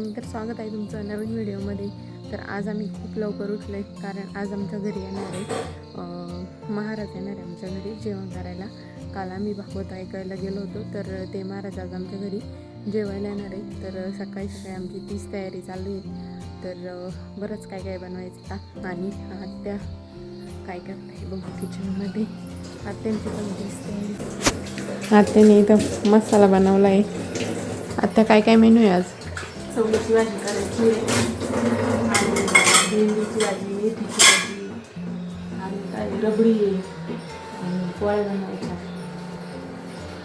Morning तर स्वागत आहे तुमचं नवीन व्हिडिओमध्ये. तर आज आम्ही खूप लवकर उठलो आहे कारण आज आमच्या घरी येणार आहे. महाराज येणार आहे आमच्या घरी जेवण करायला. काल आम्ही भागवत ऐकायला गेलो होतो तर ते महाराज आज आमच्या घरी जेवायला येणार आहे तर सकाळी सकाळी आमची तीच तयारी चालू आहे. तर बरंच काय काय बनवायचं आणि आत्या काय करताय बघू किचनमध्ये आत्यांची पण दिसते आत्याने इथं मसाला बनवला आहे आत्या काय काय मेनू आहे आज? चवळीची भाजी करायची आहे. आणि भेंडीची भाजी मेथीची भाजी आणि काय रबडी आहे. आणि पोळ्या बनवायच्या.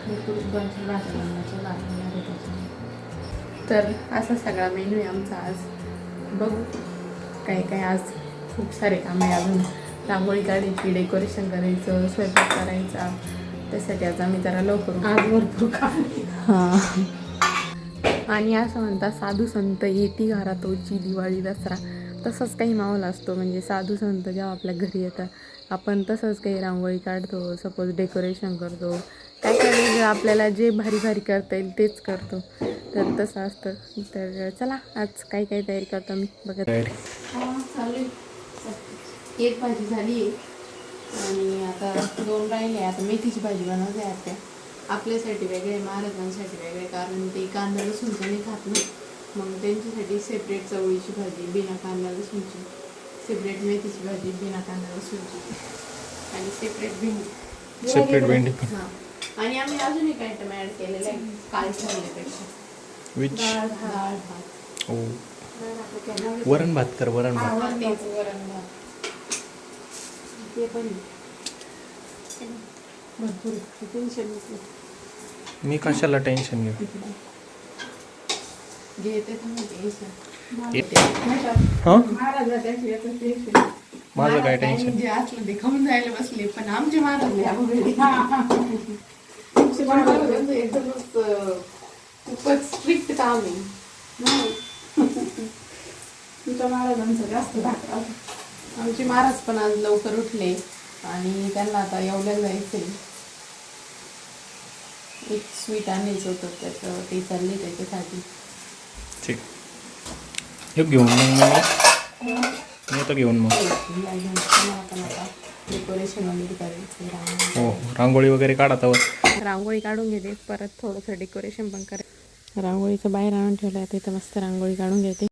भरपूर दोनशे भाज्या बनवायच्या त्याच्यामध्ये तर असा सगळा मेनू आहे आमचा आज. बघू काय काय आज खूप सारे काम आहे अजून. रांगोळी काढायची डेकोरेशन करायचं स्वयंपाक करायचा. त्यासाठी आज आम्ही जरा लवकर आज भरपूर काम हां. आणि असं म्हणतात साधू संत येती घरातोची दिवाळी दसरा. तसंच काही माहोल असतो म्हणजे साधू संत जेव्हा आपल्या घरी येतात आपण तसंच काही रांगोळी काढतो सपोज डेकोरेशन करतो. काय काय आपल्याला जे भारी भारी करता येईल तेच करतो. तर तसं असतं. तर चला आज काय काय तयारी करतो मी बघत एक भाजी झाली आणि आता दोन राहिले आता मेथीची भाजी बनवते आता. आपल्यासाठी वेगळे महाराजांसाठी वेगळे कारण ते कांदा लसूणचं नाही खात ना. मग त्यांच्यासाठी सेपरेट चवळीची भाजी बिना कांदा लसूणची. सेपरेट मेथीची भाजी बिना कांदा लसूणची. आणि सेपरेट भेंडी. Separate भेंडी. हां. आणि आम्ही अजून एक आयटम ॲड केलेला आहे काल ठरल्यापेक्षा डाळ भात? वरण भात कर वरण भात. वरण भात. ते पण. भरपूर टेन्शन नको मी कशाला टेन्शन घेऊ? हां माझं काय टेन्शन जे असलं ते खाऊन जायला बसले पण आमचे महाराज एकदमच अं, खूपच स्ट्रिक्ट काम आहे. तुमच्या महाराजांचं जास्त आमचे महाराज पण आज लवकर उठले आणि त्यांना आता एवढ्या जायचंय. एक स्वीट आणायचं होतं त्याचं ते चालले त्याच्यासाठी. ठीक. हे घेऊन मग मी मी येतो घेऊन मग. डेकोरेशन वगैरे करायचं रांगोळी. हो रांगोळी वगैरे काढा तर रांगोळी काढून घेते परत थोडंसं डेकोरेशन पण करे रांगोळीचं बाहेर आणून ठेवलं आहे तिथं मस्त रांगोळी काढून घेते.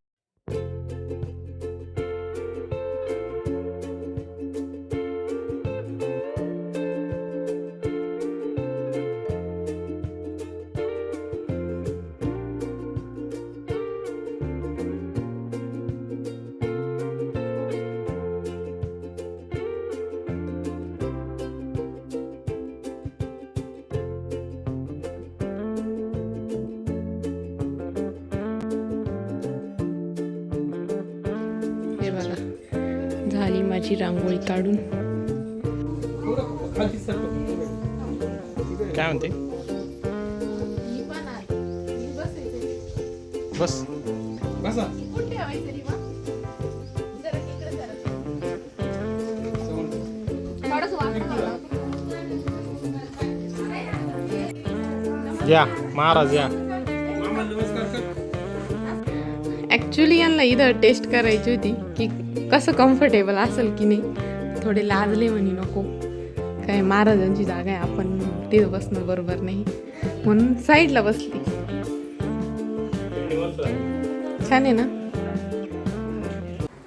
माझी रांगोळी काढून. काय म्हणते? बस. या महाराज या. ॲक्च्युली यांना इथं टेस्ट करायची होती की कसं कम्फर्टेबल असेल की नाही थोडे लाजले म्हणे नको. काय महाराजांची जागा आहे आपण ते बसणं बरोबर नाही. म्हणून साईडला बसली. छान आहे ना?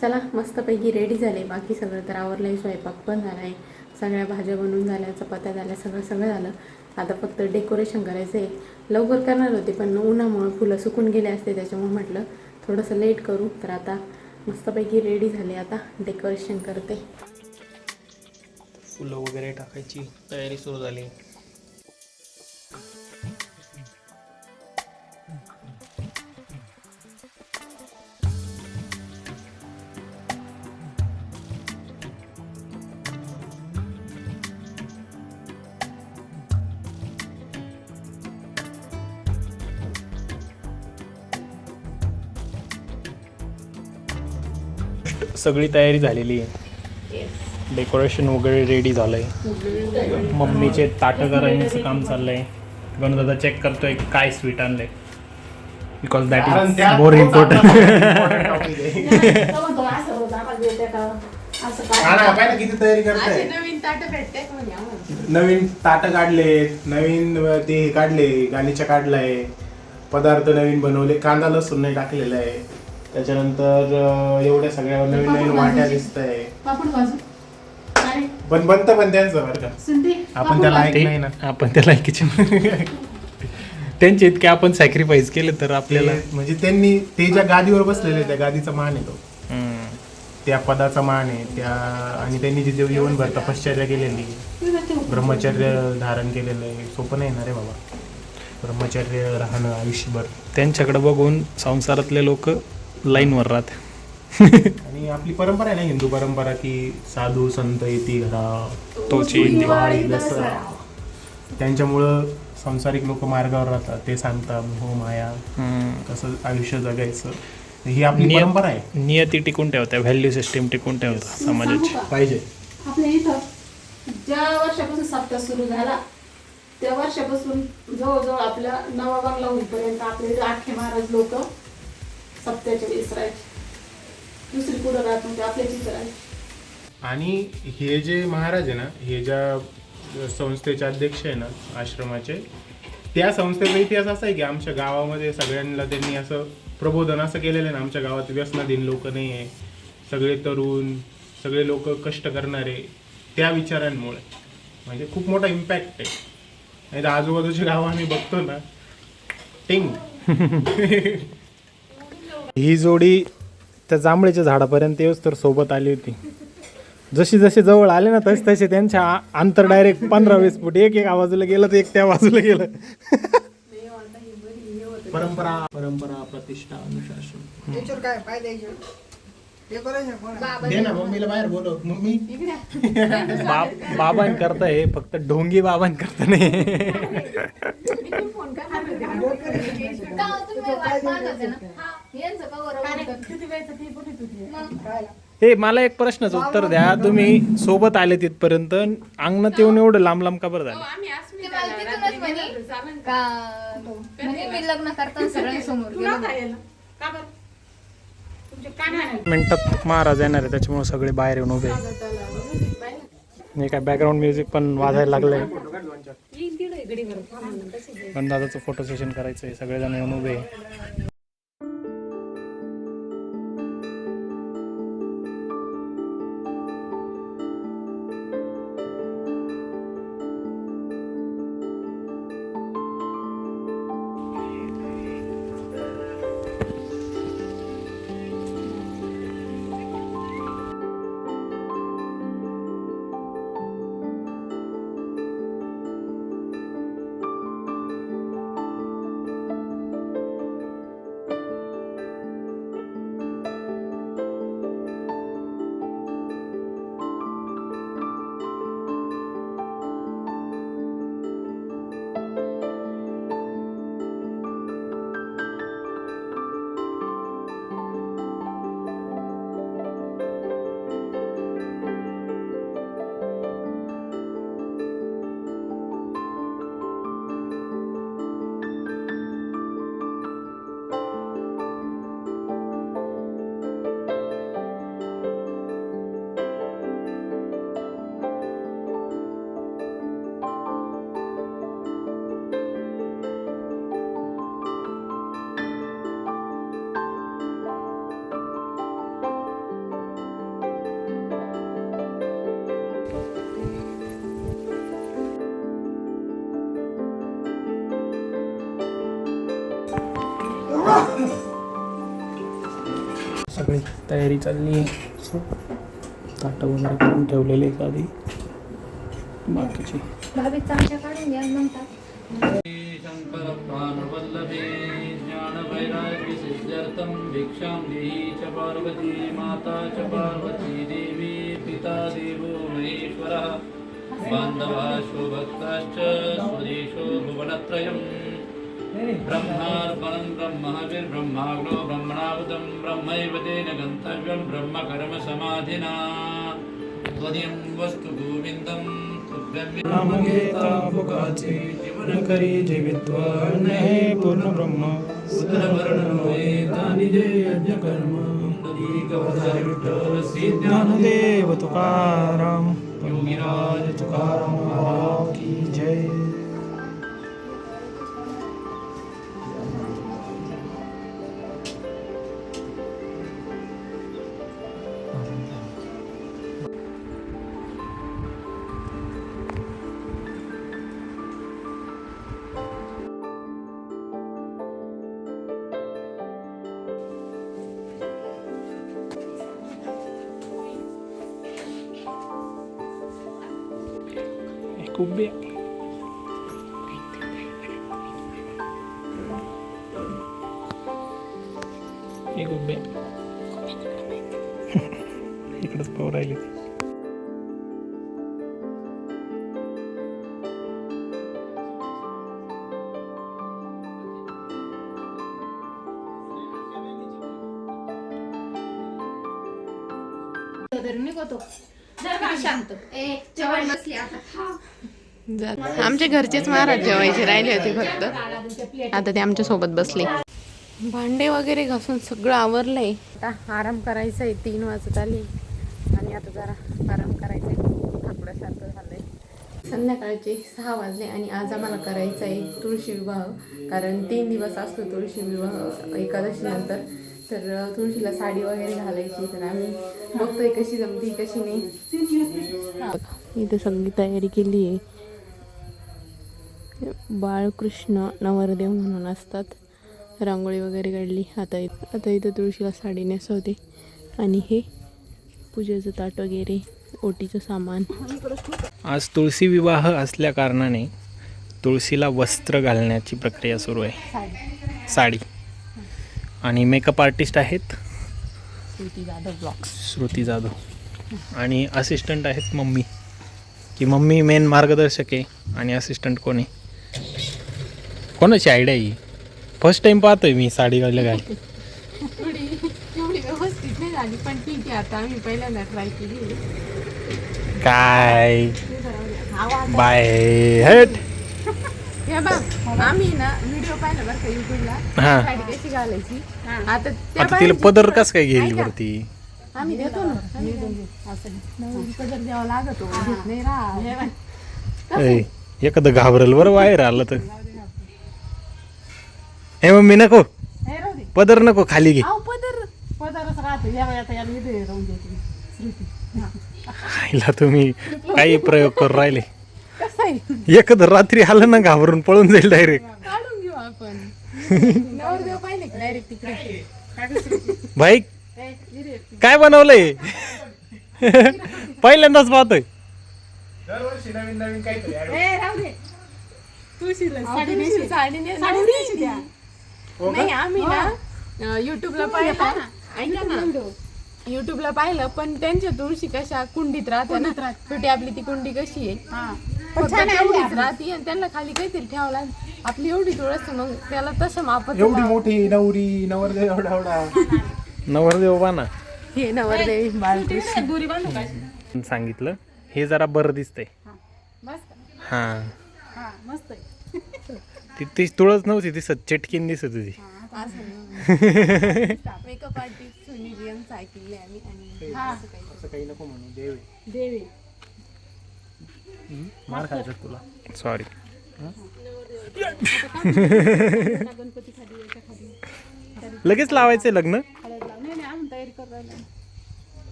चला मस्तपैकी रेडी झाले. बाकी सगळं तर आवरलं आहे स्वयंपाक पण झाला आहे सगळ्या भाज्या बनवून झाल्या चपात्या झाल्या सगळं सगळं झालं. आता फक्त डेकोरेशन करायचं आहे लवकर करणार होते पण उन्हामुळं फुलं सुकून गेले असते त्याच्यामुळे म्हटलं थोडंसं लेट करू. तर आता मस्तपैकी रेडी झाले आता. डेकोरेशन करते. फुलं वगैरे टाकायची. तयारी सुरू झाली. सगळी तयारी झालेली आहे. डेकोरेशन वगैरे रेडी झालंय. मम्मीचे ताटं करायचं काम चाललंय. गणदादा चेक करतोय काय स्वीट आणलंय. Because that is more important आहे. किती तयारी करताय? नवीन ताट काढले नवीन ते हे काढले गालीच्या काढलाय पदार्थ नवीन बनवले कांदा लसूण नाही टाकलेला आहे. त्याच्यानंतर एवढ्या सगळ्या नवीन नवीन वाट्या दिसत आहे पण बनतं पण त्यांचं बरं का. आपण त्याला ऐक नाही ना. आपण त्याला किचन त्यांचे इतके आपण सॅक्रिफाईस केले तर आपल्याला म्हणजे त्यांनी ते ज्या गादीवर बसलेले त्या गादीचा मान आहे तो. हम्म. त्या पदाचा मान आहे त्या आणि त्यांनी जे जीवनभर तपश्चर्या केलेली. ब्रह्मचर्य धारण केलेलं आहे. सोपं नाही ना रे बाबा. ब्रह्मचर्य राहणं आयुष्यभर. त्यांच्याकडे बघून संसारातले लोक लाईनवर राहते. आणि आपली परंपरा आहे ना हिंदू परंपरा की साधू संत येती घरा तोची दिवाळी दसरा. त्यांच्यामुळं सांसारिक लोक मार्गावर राहतात. ते सांगतात हो माया. कसं आयुष्य जगायचं. ही आपली नियम- परंपरा आहे. नियती टिकून ठेवत्या व्हॅल्यू सिस्टीम टिकून ठेवता समाजाची. पाहिजे. आपल्या इथं ज्या वर्षापासून सप्ताह सुरू झाला त्या वर्षापासून जवळजवळ आपल्या नवा बंगला होईपर्यंत आपल्या इथं आखे महाराज लोक सप्त्याच्या वेळेस राहायचे. दुसरी कुठं राहत नव्हते आपल्याच इथं राहायचे. आणि हे जे महाराज आहे ना हे ज्या संस्थेचे अध्यक्ष आहे ना आश्रमाचे त्या संस्थेचा इतिहास असा आहे की आमच्या गावामध्ये सगळ्यांना त्यांनी असं प्रबोधन असं केलेलं आहे ना आमच्या गावात व्यसनाधीन लोक नाही आहे सगळे तरुण सगळे लोक कष्ट करणारे त्या विचारांमुळे. म्हणजे खूप मोठा इम्पॅक्ट आहे. नाही तर आजूबाजूची गावं आम्ही बघतो ना टिंग. ही जोडी त्या जांभळीच्या झाडापर्यंत येऊच तर सोबत आली होती. जशी जशी जवळ आले ना तसे तसे त्यांच्या अंतर डायरेक्ट पंधरा वीस फूट एक एक बाजूला गेलं तर एक त्या बाजूला गेलं. परंपरा परंपरा प्रतिष्ठा अनुशासन. दे ना मम्मीला बाहेर बोलव. मम्मी? बाब बाबां करता हे फक्त ढोंगी बाबां करता नाही. हे मला एक प्रश्नाचं उत्तर द्या. तुम्ही सोबत आले तिथपर्यंत. अंगणात येऊन एवढं लांब लांब का बरं झालं? म्हणजे मी लग्न करताना सगळ्यांसमोर मिनटात महाराज येणार आहे त्याच्यामुळे सगळे बाहेर येऊन उभे नाही हे काय बॅकग्राऊंड म्युझिक पण वाजायला लागलंय. पण दादाचं फोटो सेशन करायचं आहे सगळेजण येऊन उभे तयारी चालली आहे. ताटं वगैरे करून ठेवलेले आहेत आधी. बाकीची. भिक्षां देहि च पार्वती माता च पार्वती देवी पिता देवो महेश्वरः। स्वदेशो भुवनत्रयम्। ब्रह्मार्पणं ब्रह्महविर्ब्रह्माग्नो ब्रह्मणावतं ब्रह्मैव तेन गन्तव्यं ब्रह्मकर्मसमाधिना त्वदीयं वस्तु गोविन्दं तुभ्यं नामगेता भुकाचे जीवन करी जीवित्व हे पूर्ण ब्रह्म उदरवर्णनोएतानि जे यज्ञकर्म नदीकवधारि विठ्ठल श्री ज्ञानदेव तुकाराम योगीराज तुकाराम महाराज की जय एक उभे एक उभे इकडंच पाहू राहिले शांत. ए जेवण बसली आता. जात आमच्या घरचेच महाराज जेवायचे राहिले होते फक्त. आता ते आमच्यासोबत बसले. भांडे वगैरे घासून सगळं आवरलंय. आता आराम करायचा आहे तीन वाजत आले. आणि आता जरा आराम करायचा आहे. थकल्यासारखं झालंय. संध्याकाळचे सहा वाजले आणि आज आम्हाला करायचा आहे तुळशी विवाह. कारण तीन दिवस असतो तुळशी विवाह एकादशी नंतर तर तुळशीला साडी वगैरे घालायची तर आम्ही बघतोय कशी जमती कशी नाही. इथे सगळी तयारी केली आहे. बाळकृष्ण नवरदेव म्हणून असतात. रांगोळी वगैरे काढली. आता इत आता इथं तुळशीला साडी नेसवते. आणि हे पूजेचं ताट वगैरे ओटीचं सामान. आज तुळशी विवाह असल्या कारणाने तुळशीला वस्त्र घालण्याची प्रक्रिया सुरू आहे. साडी. आणि मेकअप आर्टिस्ट आहेत. श्रुती जाधव ब्लॉग्स श्रुती जाधव. आणि असिस्टंट आहेत मम्मी. की मम्मी मेन मार्गदर्शक आहे आणि असिस्टंट कोण? कोणाची आयडिया ही? फर्स्ट टाइम पाहतोय मी साडी घालल्या घाल एवढी एवढी व्यवस्थित नाही झाली पण ठीक आहे आता आम्ही पहिल्यांदा ट्राय केली. काय? बाय. हट. हे बघ आम्ही ना व्हिडिओ पाहिला बरं का युट्यूबला हा. साडी कशी घालायची? आता त्या आता तिला पदर कस काय गेली ऐका, वरती? आम्ही देतो ना. आम्ही देतो. असं नाही. पदर द्यावा लागतो. घेत नाही राहा ऐ, एखादं घाबरल बरं बाहेर आलं तर. हे मम्मी नको. हे राहू दे. पदर नको खाली घे. अहो पदर. पदरच राहतो. या आता याला इथे राहून देते श्रुती हा. आईला तुम्ही काही प्रयोग करू राहिले. एखादं रात्री आलं ना घाबरून पळून जाईल डायरेक्ट काढून घेऊ आपण. नवरदेव पाहिले का डायरेक्ट तिकडे? भाई काय बनवलंय? पहिल्यांदाच पाहतोय. दरवर्षी नवीन नवीन काहीतरी add ए राहू दे. तुळशीला साडी तुळशी. नेसली. साडी नेसली साडी होती नेसली ती. द्या. नाही आम्ही ना युट्यूबला पाहिलं. ऐका ना. युट्यूबला पाहिलं पण त्यांच्या तुळशी कशा कुंडीत राहते ना? छोटी आपली ती कुंडी कशी आहे? हा. पण फक्त छान आहे तेवढीच आपली. राहती आणि त्यांना खाली काहीतरी ठेवावं लागेल. आपली एवढी तुळस मग त्याला तसं मापत एवढी मोठी नवरी नवरदेव एवढा एवढा. नवरदेव बाना हे नवरदेवी बाळकृष्ण. दोरी बांधू काय सांगितलं. हे जरा बरं दिसतंय. बस का हा. हा मस्त आहे. ती ती तुळस नव्हती दिसत चटकीन दिसत होती. मेकअप आर्टिस्ट सुनील यांचं ऐकले आम्ही आणि हा. असं काही नको म्हणू देव देवी मार खायचं तुला. सॉरी लगेच लावायचंय लग्न?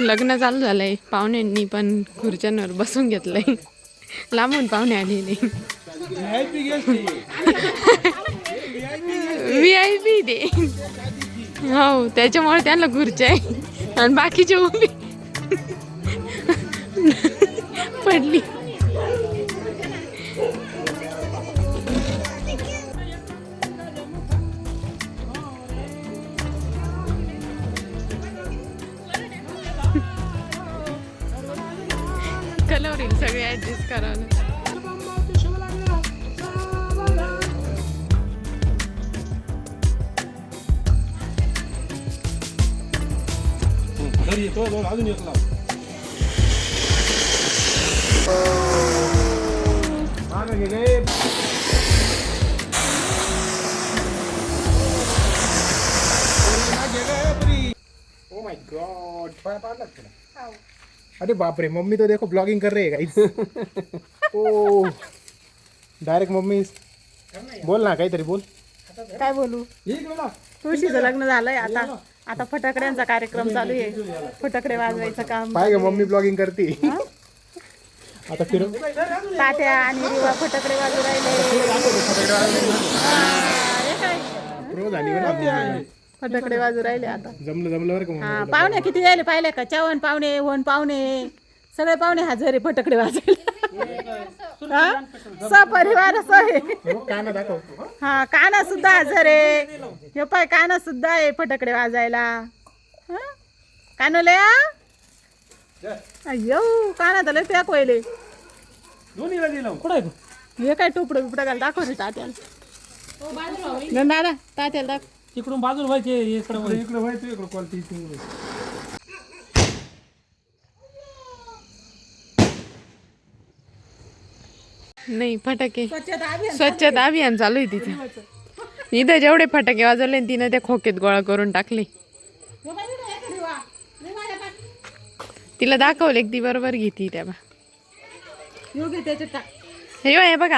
लग्न चालू झालंय. पाहुण्यांनी पण खुर्च्यांवर बसून घेतलंय. लांबून पाहुणे आलेले. व्ही आय पी दे. हो त्याच्यामुळे त्यांना खुर्च्या आहे. आणि बाकीचे उभी. पडली कलवरील सगळे ऍडजस्ट करावं Oh अरे बाप रे मम्मी तो देखो ब्लॉगिंग कर रही है ओ डायरेक्ट मम्मी बोल ना काहीतरी बोल. काय बोलू? तुळशीचं लग्न झालंय आता. आता फटाकड्यांचा कार्यक्रम चालू आहे. फटाकडे वाजवायचं काम पाय मम्मी ब्लॉगिंग करते. आता फिर. तात्या आणि रिवा फटाकडे वाजू राहिले. फटाकडे वाजू राहिले आता. जमलं जमलं बरं का हा पाहुणे किती राहिले पाहिले का? चवन पाहुणे होन पाहुणे. सगळे पाहुणे हजर फटाकडे वाजवायला हा? सपरिवार आहे हो, काना हा सुद्धा हजर. आहे हे पाय काना सुद्धा आहे फटाकडे वाजायला. हा? कानोल्या? अय्यो काना तर लय पॅक व्हायले. दोन्हीला दिलं. कुठं आहे तू? हे काय टोपडं बिपडं घाल दाखव रे तात्याला. दादा तात्याला दाखव. तिकडून बाजूला व्हायचे इकडं व्हायचे. इकडे व्हायचं इकडे क्वालिटी नाही फटाके. स्वच्छता अभियान चालू आहे. तिथे. इथं जेवढे फटाके वाजवले तिनं त्या खोक्यात गोळा करून टाकले. तिला दाखवले ती बरोबर घेते त्या बा हे बघ,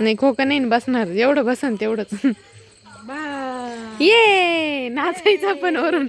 नाही खोकं नाही बसणार. जेवढं बसन तेवढंच. ये नाचायचं पण वरून.